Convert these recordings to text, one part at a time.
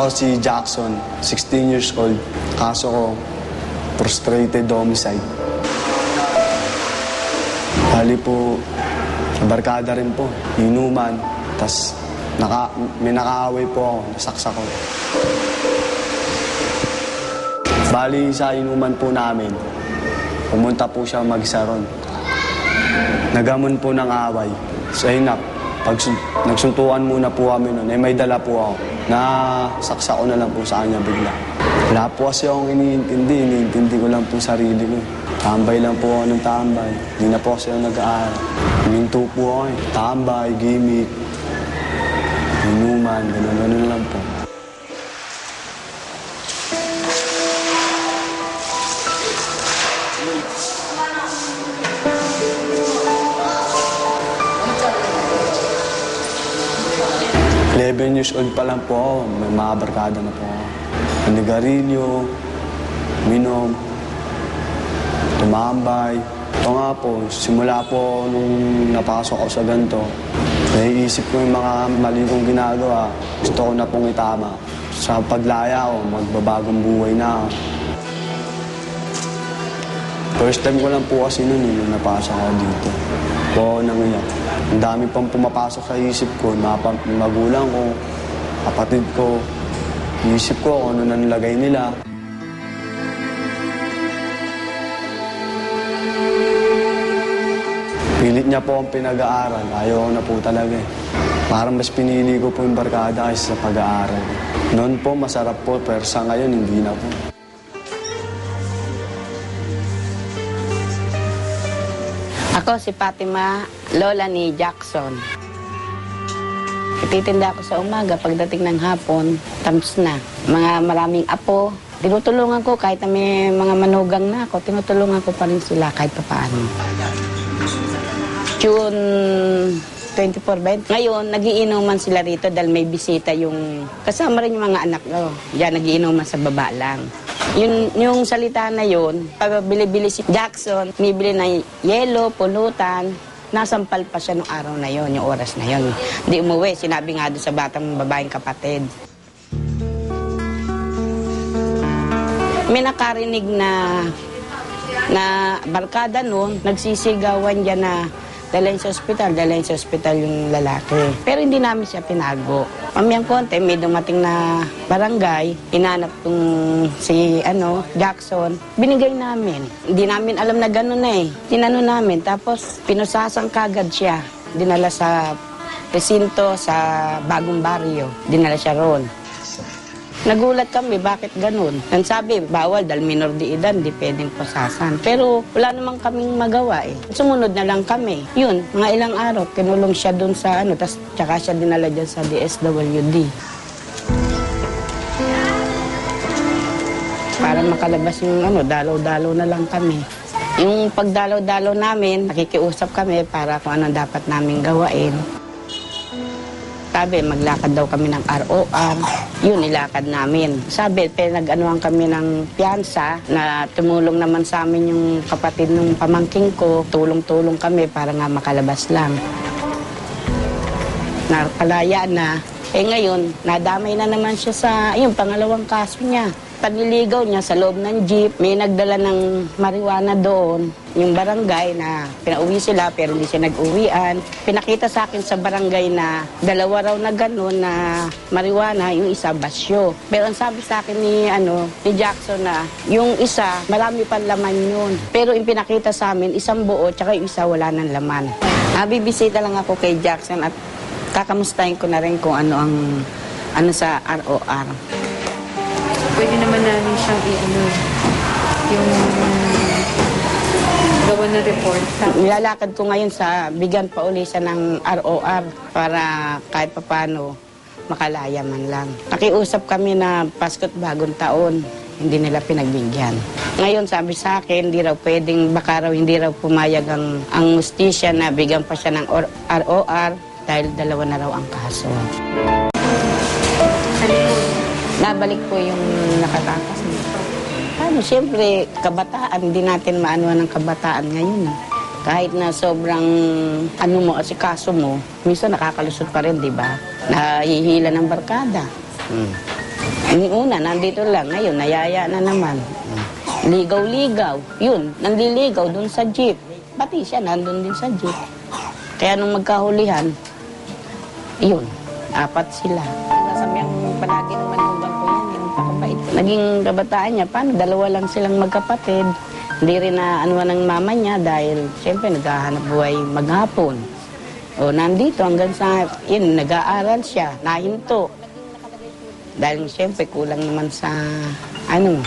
Ako si Jackson, 16 years old. Kaso ko, frustrated homicide. Bali po, barkada rin po, inuman. Tapos naka, may nakaaway po ako, nasaksak ko. Bali sa inuman po namin, pumunta po siya mag-isa ron. Nagamon po ng away. So na, pag nagsuntukan muna po kami nun, eh may dala po ako. Na saksa ko na lang po sa kanya bigla. Wala po kasi akong iniintindi, iniintindi ko lang po sarili ko. Tambay lang po ako ng tambay. Hindi na po kasi ako nag-aaral. Huminto po ako eh. Tambay, gimmick, inuman, gano'n-gano'n lang po. Eleven years old pa lang po may mga barkada na po ako. Panigarilyo, minom, tumambay. Ito nga po, simula po nung napasok ako sa ganito, naiisip ko yung mga mali kong ginagawa. Gusto ko na pong itama. Sa paglaya ko, magbabagong buhay na ako. First time ko lang po kasi noon eh, nung napasok ako dito. Po ako nangiyak. Ang dami pang pumapasok sa isip ko, pam- magulang ko, kapatid ko. Isip ko kung ano na nilagay nila. Pilit niya po ang pinag-aaral. Ayaw na po talaga eh. Parang mas pinili ko po yung barkada kaysa sa pag-aaral. Noon po, masarap po, pero sa ngayon, hindi na po. Ako si Fatima, lola ni Jackson. Ititinda ako sa umaga, pagdating ng hapon, tapos na. Mga maraming apo, tinutulungan ko kahit na may mga manugang na ako, tinutulungan ko pa rin sila kahit pa paano. June 24 ba? yun? Ngayon, nagiinuman sila rito dahil may bisita yung... Kasama rin yung mga anak ko. Yan, nagiinuman sa baba lang. Yun, yung salita na yun, pabili-bili si Jackson, bibili ng yelo, pulutan, nasampal pa siya nung araw na yon, yung oras na yon. Hindi umuwi, sinabi nga doon sa batang babaeng kapatid. May nakarinig na na barkada noon, nagsisigawan dyan na dalhin sa ospital, dalhin sa ospital yung lalaki. Pero hindi namin siya tinago. Mamayang konti, may dumating na barangay, inanap tong si ano, Jackson, binigay namin. Hindi namin alam na gano'n eh. Tinano namin, tapos pinusasang kagad siya. Dinala sa presinto sa bagong baryo. Dinala siya roon. Nagulat kami, bakit ganun? Ang sabi, bawal dahil minor de edad, di pwedeng pasasan. Pero wala namang kaming magawa eh. Sumunod na lang kami. Yun, mga ilang araw, kinulong siya dun sa ano, tas tsaka siya dinala dyan sa DSWD. Para makalabas yung ano, dalaw-dalaw na lang kami. Yung pagdalaw-dalaw namin, nakikiusap kami para kung ano dapat namin gawain. Sabi, maglakad daw kami ng ROR. Yun, ilakad namin. Sabi, pinag-anuhan kami ng piyansa na tumulong naman sa amin yung kapatid ng pamangking ko. Tulong-tulong kami para nga makalabas lang. Nakalaya na. Eh ngayon, nadamay na naman siya sa, yung pangalawang kaso niya. Pagliligaw niya sa loob ng jeep, may nagdala ng marijuana doon. Yung barangay na pinauwi sila pero hindi siya nag-uwian. Pinakita sa akin sa barangay na dalawa raw na gano'n na marijuana, yung isa basyo. Pero ang sabi sa akin ni, ano, ni Jackson na yung isa, marami pang laman yun. Pero yung pinakita sa amin, isang buo, tsaka yung isa wala ng laman. Nabibisita lang ako kay Jackson at kakamustahin ko na rin kung ano ang ano sa ROR. Pwede naman namin siyang i-ano, yung gawa ng report. Nilalakad ko ngayon sa bigyan pa uli siya ng ROR para kahit papano makalaya man lang. Nakiusap kami na Pasko't Bagong Taon, hindi nila pinagbigyan. Ngayon sabi sa akin, hindi raw pwedeng, baka raw hindi raw pumayag ang, ang justisya na bigyan pa siya ng or- ROR dahil dalawa na raw ang kaso. ano po, Nabalik po yung nakatakas niya. Ano, siyempre, kabataan, hindi natin maanuan ng kabataan ngayon. eh. Kahit na sobrang ano mo, asikaso mo, minsan nakakalusot pa rin, di ba? Nahihila ng barkada. Hmm. Yung una, nandito lang. Ngayon, nayaya na naman. Ligaw-ligaw. Yun, nanliligaw dun sa jeep. Pati siya, nandun din sa jeep. Kaya nung magkahulihan, yun, apat sila. Sabi ang palagi Naging kabataan niya, paano? Dalawa lang silang magkapatid. Hindi rin na ano ng mama niya dahil siyempre naghahanap buhay maghapon. O nandito hanggang sa, yun, nag-aaral siya, nahinto. Dahil siyempre kulang naman sa, ano,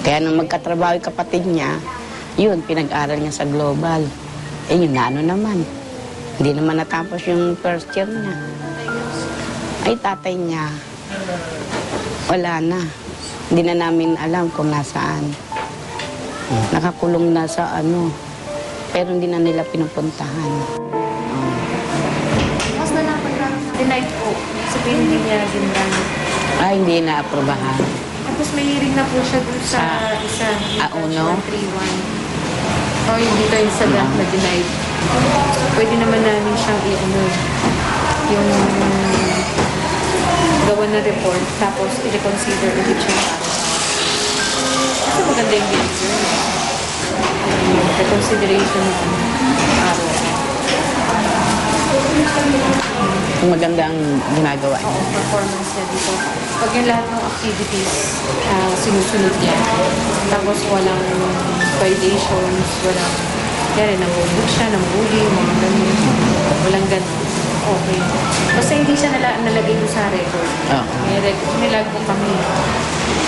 kaya nung magkatrabaho yung kapatid niya, yun, pinag-aral niya sa global. Eh yun, na ano naman. Hindi naman natapos yung first year niya. Ay, tatay niya, wala na. Hindi na namin alam kung nasaan. Nakakulong na sa ano, pero hindi na nila pinupuntahan. Mas na lang pagka denied po. Sabihin hindi niya ginrun. Ay, hindi na aprobahan. Tapos may hearing na po siya dun sa Sa- isa. Ah, uno? 131. O yung dito yung sa draft na denied. Pwede naman namin siyang i-ano yung gawa na report tapos i-reconsider ulit siya para kasi maganda yung behavior niya. Yung reconsideration ng araw. Maganda ang ginagawa niya. ang performance niya dito. Pag yung lahat ng activities, ah, sinusunod niya. Tapos walang violations, walang, kaya nangubog siya, nangbuli, mga ganun. Walang ganun. Okay. Basta hindi siya nala, nalagay doon sa record. Oo. May record, nilag po kami.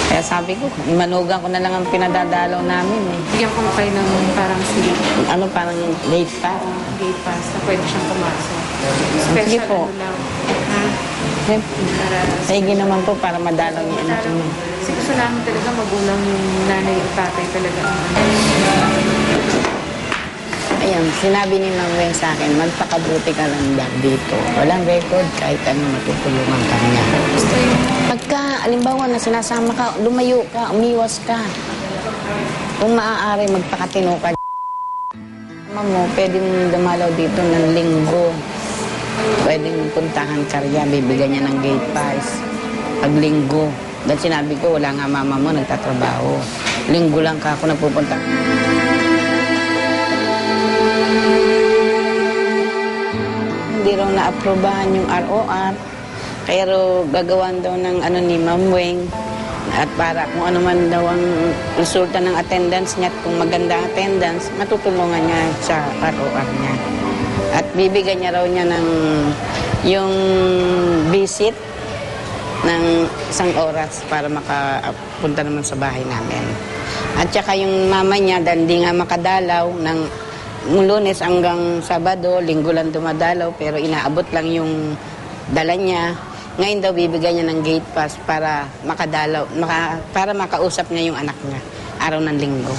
Kaya sabi ko, manugang ko na lang ang pinadadalaw namin eh. Bigyan ko kayo ng parang slip, Ano parang late pa. gate pass na pwede siyang pumasok. Special Sige po. ano lang. Ha? Eh, Para Sige naman po para madalaw niya anak niya. Kasi gusto namin talaga magulang yung nanay at tatay talaga. Ayan, sinabi ni Ma'am Wen sa akin, magpakabuti ka lang dyan dito. Walang record kahit ano matutulungan ka niya. Gusto Pagka, alimbawa na sinasama ka, lumayo ka, umiwas ka. Kung maaari, magpakatino ka. Mama mo, pwedeng dumalaw dito ng linggo. Pwedeng puntahan ka riyan, bibigyan niya ng gate pass. Pag linggo. Dahil sinabi ko, wala nga mama mo, nagtatrabaho. Linggo lang ka ako nagpupunta. Hindi raw na-aprobahan yung ROR. Pero gagawan daw ng ano ni Ma'am Weng. At para kung ano man daw ang resulta ng attendance niya at kung maganda attendance, matutulungan niya sa ROR niya. At bibigyan niya raw niya ng yung visit ng isang oras para makapunta naman sa bahay namin. At saka yung mama niya, dahil nga makadalaw ng lunes hanggang Sabado, linggo lang dumadalaw, pero inaabot lang yung dala niya. Ngayon daw bibigyan niya ng gate pass para makadalaw, maka, para makausap niya yung anak niya araw ng linggo.